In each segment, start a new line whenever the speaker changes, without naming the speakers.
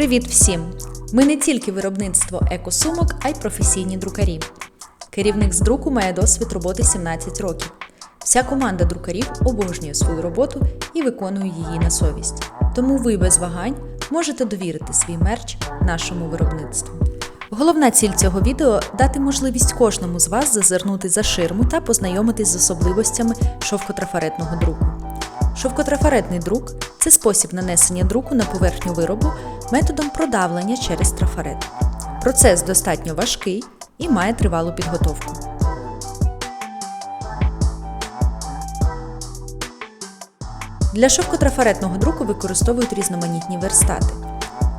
Привіт всім! Ми не тільки виробництво екосумок, а й професійні друкарі. Керівник з друку має досвід роботи 17 років. Вся команда друкарів обожнює свою роботу і виконує її на совість. Тому ви без вагань можете довірити свій мерч нашому виробництву. Головна ціль цього відео дати можливість кожному з вас зазирнути за ширму та познайомитись з особливостями шовкотрафаретного друку. Шовкотрафаретний друк це спосіб нанесення друку на поверхню виробу методом продавлення через трафарет. Процес достатньо важкий і має тривалу підготовку. Для шовкотрафаретного друку використовують різноманітні верстати.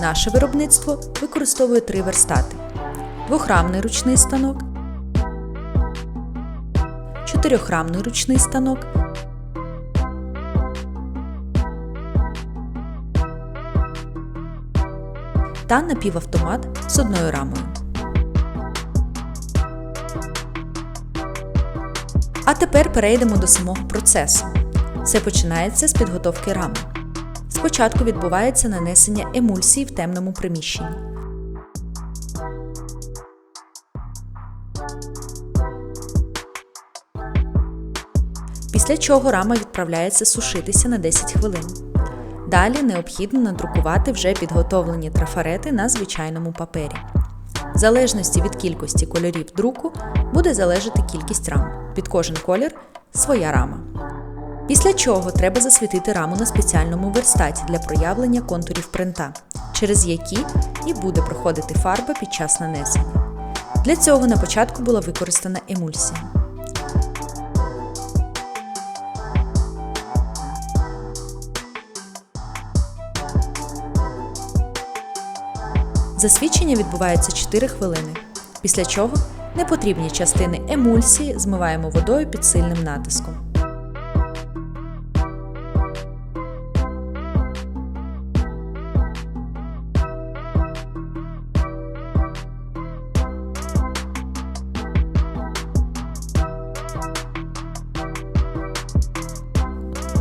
Наше виробництво використовує три верстати: двохрамний ручний станок, чотирьохрамний ручний станок та напівавтомат з одною рамою. А тепер перейдемо до самого процесу. Все починається з підготовки рами. Спочатку відбувається нанесення емульсії в темному приміщенні. Після чого рама відправляється сушитися на 10 хвилин. Далі необхідно надрукувати вже підготовлені трафарети на звичайному папері. В залежності від кількості кольорів друку буде залежати кількість рам. Під кожен колір своя рама. Після чого треба засвітити раму на спеціальному верстаті для проявлення контурів принта, через які і буде проходити фарба під час нанесення. Для цього на початку була використана емульсія. Засвідчення відбувається 4 хвилини, після чого непотрібні частини емульсії змиваємо водою під сильним натиском.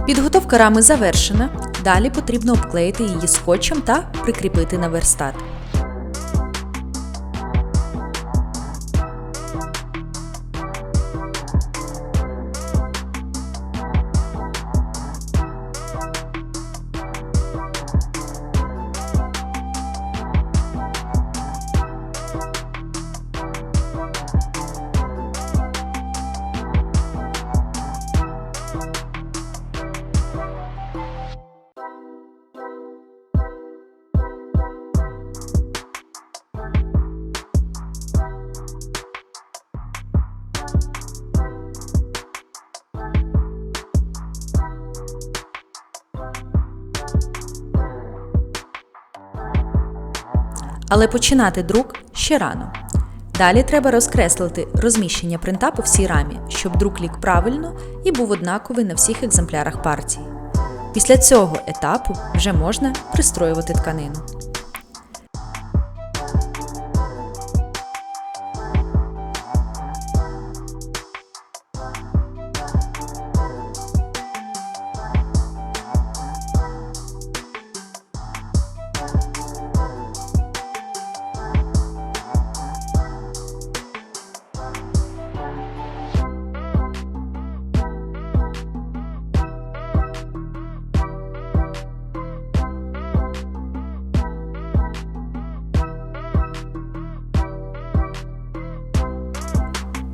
Підготовка рами завершена. Далі потрібно обклеїти її скотчем та прикріпити на верстат. Але починати друк ще рано. Далі треба розкреслити розміщення принта по всій рамі, щоб друк ліг правильно і був однаковий на всіх екземплярах партії. Після цього етапу вже можна пристроювати тканину.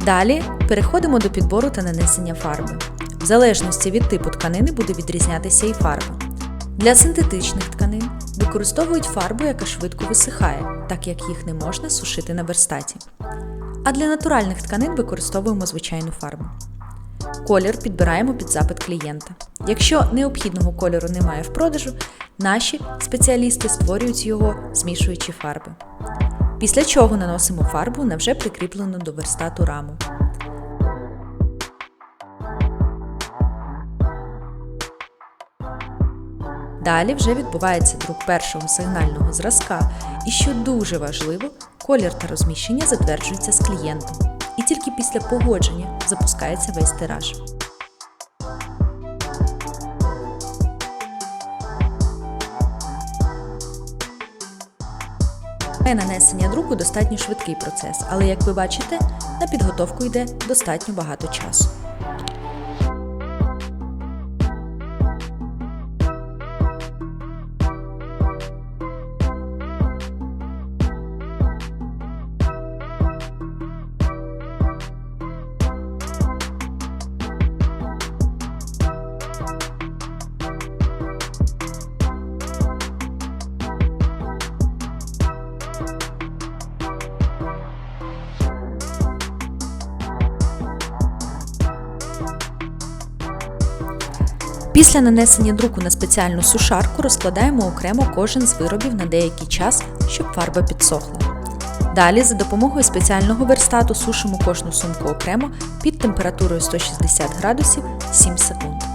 Далі переходимо до підбору та нанесення фарби. В залежності від типу тканини буде відрізнятися і фарба. Для синтетичних тканин використовують фарбу, яка швидко висихає, так як їх не можна сушити на верстаті. А для натуральних тканин використовуємо звичайну фарбу. Колір підбираємо під запит клієнта. Якщо необхідного кольору немає в продажу, наші спеціалісти створюють його, змішуючи фарби. Після чого наносимо фарбу на вже прикріплену до верстату раму. Далі вже відбувається друк першого сигнального зразка, і що дуже важливо, колір та розміщення затверджуються з клієнтом. І тільки після погодження запускається весь тираж. Саме нанесення друку достатньо швидкий процес, але як ви бачите, на підготовку йде достатньо багато часу. Після нанесення друку на спеціальну сушарку розкладаємо окремо кожен з виробів на деякий час, щоб фарба підсохла. Далі за допомогою спеціального верстату сушимо кожну сумку окремо під температурою 160 градусів 7 секунд.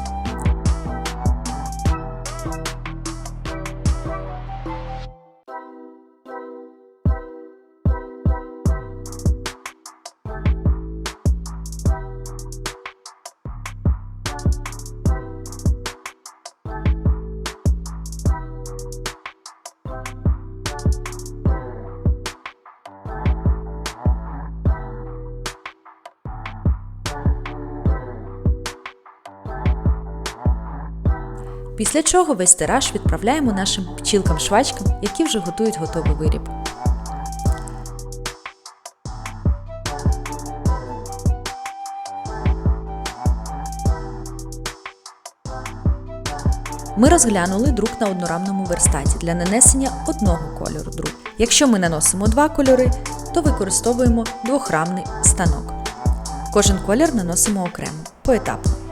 Після чого весь тираж відправляємо нашим пчілкам-швачкам, які вже готують готовий виріб. Ми розглянули друк на однорамному верстаті для нанесення одного кольору друку. Якщо ми наносимо два кольори, то використовуємо двохрамний станок. Кожен колір наносимо окремо, поетапно.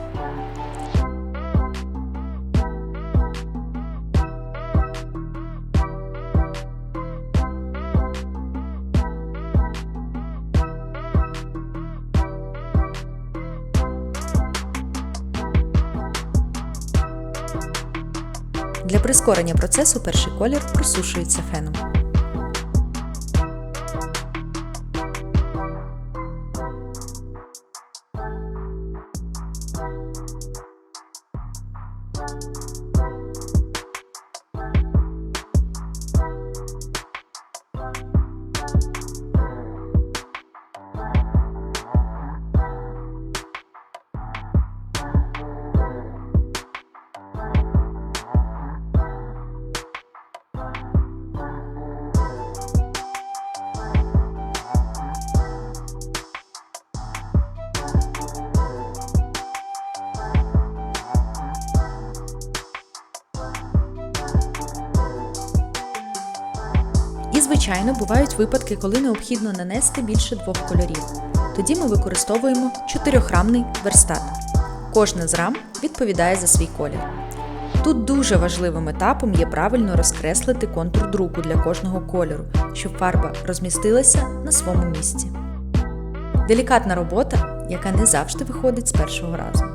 Для прискорення процесу перший колір просушується феном. Звичайно, бувають випадки, коли необхідно нанести більше двох кольорів. Тоді ми використовуємо чотирьохрамний верстат. Кожна з рам відповідає за свій колір. Тут дуже важливим етапом є правильно розкреслити контур друку для кожного кольору, щоб фарба розмістилася на своєму місці. Делікатна робота, яка не завжди виходить з першого разу.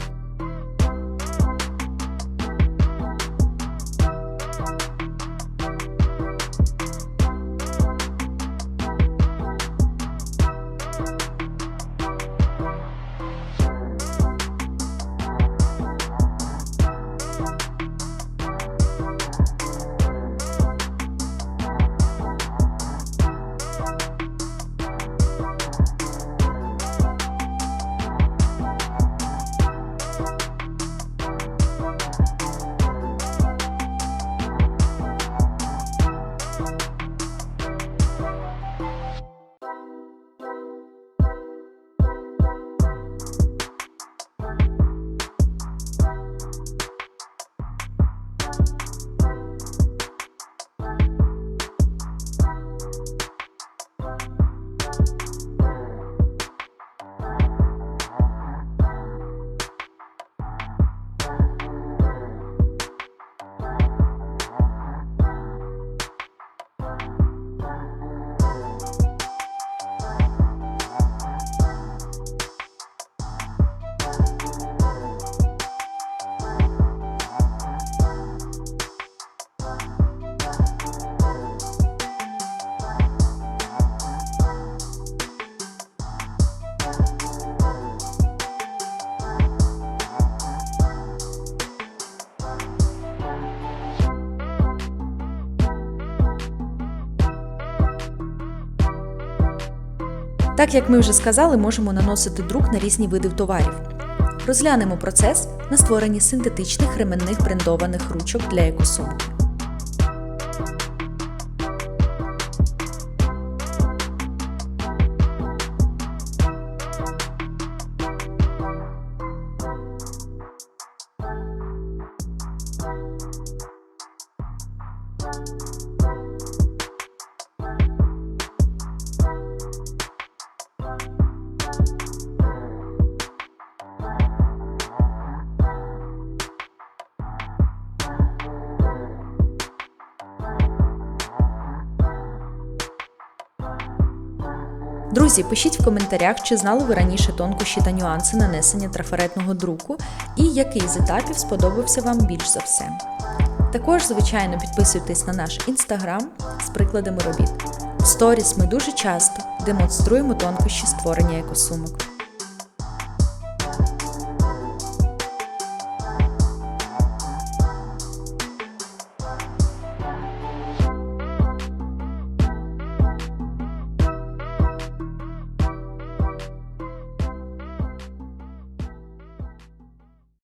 Так як ми вже сказали, можемо наносити друк на різні види товарів. Розглянемо процес на створенні синтетичних ременних брендованих ручок для екосумки. Друзі, пишіть в коментарях, чи знали ви раніше тонкощі та нюанси нанесення трафаретного друку і який з етапів сподобався вам більш за все. Також, звичайно, підписуйтесь на наш інстаграм з прикладами робіт. В сторіс ми дуже часто демонструємо тонкощі створення екосумок.